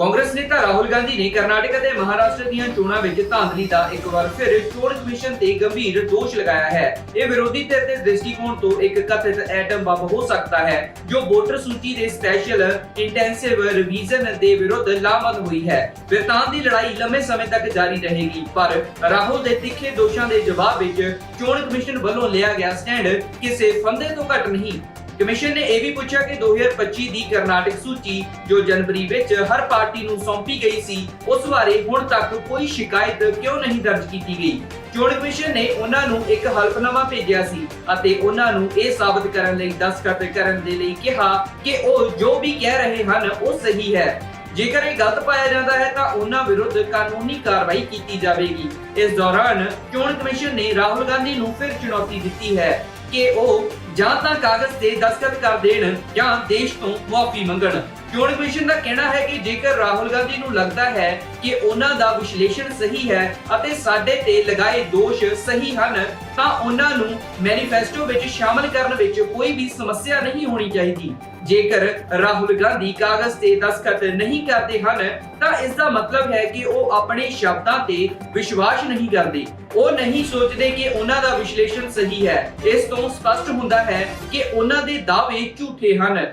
ਕਾਂਗਰਸ ਨੇਤਾ ਰਾਹੁਲ ਗਾਂਧੀ ਨੇ ਕਰਨਾਟਕ ਅਤੇ ਮਹਾਰਾਸ਼ਟਰ ਦੀਆਂ ਚੋਣਾਂ ਵਿੱਚ ਧਾਂਦਲੀ ਦਾ ਇੱਕ ਵਾਰ ਫਿਰ ਚੋਣ ਕਮਿਸ਼ਨ ਤੇ ਗੰਭੀਰ ਦੋਸ਼ ਲਗਾਇਆ ਹੈ। ਇਹ ਵਿਰੋਧੀ ਧਿਰ ਦੇ ਦ੍ਰਿਸ਼ਟੀਕੋਣ ਤੋਂ ਇੱਕ ਕਥਿਤ ਐਟਮ ਬੰਬ ਹੋ ਸਕਦਾ ਹੈ, ਜੋ ਵੋਟਰ ਸੂਚੀ ਦੇ ਸਪੈਸ਼ਲ ਇੰਟੈਂਸਿਵ ਰਿਵੀਜ਼ਨ ਦੇ ਵਿਰੁੱਧ ਲਾਮਬੰਦ ਹੋਈ ਹੈ। ਵਿਰਤਾਂਤ ਦੀ ਲੜਾਈ ਲੰਮੇ ਸਮੇਂ ਤੱਕ ਜਾਰੀ ਰਹੇਗੀ, ਪਰ ਰਾਹੁਲ ਦੇ ਤਿੱਖੇ ਦੋਸ਼ਾਂ ਦੇ ਜਵਾਬ ਵਿੱਚ ਚੋਣ ਕਮਿਸ਼ਨ ਵੱਲੋਂ ਲਿਆ ਗਿਆ ਸਟੈਂਡ ਕਿਸੇ ਫੰਦੇ ਤੋਂ ਘੱਟ ਨਹੀਂ। ਕਮਿਸ਼ਨ ਨੇ ਇਹ ਵੀ ਪੁੱਛਿਆ ਕਿ 2025 ਦੀ ਕਰਨਾਟਕ ਸੂਚੀ ਜੋ ਜਨਵਰੀ ਵਿੱਚ ਹਰ ਪਾਰਟੀ ਨੂੰ ਸੌਂਪੀ ਗਈ ਸੀ, ਉਸ ਬਾਰੇ ਹੁਣ ਤੱਕ ਕੋਈ ਸ਼ਿਕਾਇਤ ਕਿਉਂ ਨਹੀਂ ਦਰਜ ਕੀਤੀ ਗਈ? ਚੋਣ ਕਮਿਸ਼ਨ ਨੇ ਉਹਨਾਂ ਨੂੰ ਇੱਕ ਹਲਫਨਾਮਾ ਭੇਜਿਆ ਸੀ ਅਤੇ ਉਹਨਾਂ ਨੂੰ ਇਹ ਸਾਬਤ ਕਰਨ ਲਈ ਦਸਤਖਤ ਕਰਨ ਦੇ ਲਈ ਕਿਹਾ ਕਿ ਉਹ ਜੋ ਵੀ ਕਹਿ ਰਹੇ ਹਨ, ਉਹ ਸਹੀ ਹੈ। ਜੇਕਰ ਇਹ ਗਲਤ ਪਾਇਆ ਜਾਂਦਾ ਹੈ, ਤਾਂ ਉਹਨਾਂ ਵਿਰੁੱਧ ਕਾਨੂੰਨੀ ਕਾਰਵਾਈ ਕੀਤੀ ਜਾਵੇਗੀ। ਇਸ ਦੌਰਾਨ ਚੋਣ ਕਮਿਸ਼ਨ ਨੇ ਰਾਹੁਲ ਗਾਂਧੀ ਨੂੰ ਫਿਰ ਚੁਣੌਤੀ ਦਿੱਤੀ ਹੈ ਕਿ ਉਹ ਜਾਂ ਤਾਂ ਕਾਗਜ਼ ਤੇ ਦਸਤਖਤ ਕਰ ਦੇਣ ਜਾਂ ਦੇਸ਼ ਤੋਂ ਮੁਆਫੀ ਮੰਗਣ। ਚੋਣ ਕਮਿਸ਼ਨ ਦਾ ਕਹਿਣਾ ਹੈ ਕਿ ਜੇਕਰ ਰਾਹੁਲ ਗਾਂਧੀ ਨੂੰ ਲੱਗਦਾ ਹੈ ਕਿ ਉਹਨਾਂ ਦਾ ਵਿਸ਼ਲੇਸ਼ਣ ਸਹੀ ਹੈ ਅਤੇ ਸਾਡੇ ਤੇ ਲਗਾਏ ਦੋਸ਼ ਸਹੀ ਹਨ, ਤਾਂ ਉਹਨਾਂ ਨੂੰ ਮੈਨੀਫੈਸਟੋ ਵਿੱਚ ਸ਼ਾਮਲ ਕਰਨ ਵਿੱਚ ਕੋਈ ਵੀ ਸਮੱਸਿਆ ਨਹੀਂ ਹੋਣੀ ਚਾਹੀਦੀ। ਜੇਕਰ ਰਾਹੁਲ ਗਾਂਧੀ ਕਾਗਜ਼ ਤੇ ਦਸਤਖਤ ਨਹੀਂ ਕਰਦੇ ਹਨ, ਤਾਂ ਇਸ ਦਾ ਮਤਲਬ ਹੈ ਕਿ ਉਹ ਆਪਣੇ ਸ਼ਬਦਾਂ ਤੇ ਵਿਸ਼ਵਾਸ ਨਹੀਂ ਕਰਦੇ। ਉਹ ਨਹੀਂ ਸੋਚਦੇ ਕਿ ਉਹਨਾਂ ਦਾ ਵਿਸ਼ਲੇਸ਼ਣ ਸਹੀ ਹੈ। ਇਸ ਤੋਂ ਸਪਸ਼ਟ ਹੁੰਦਾ ਹੈ ਕਿ ਉਹਨਾਂ ਦੇ ਦਾਅਵੇ ਝੂਠੇ ਹਨ।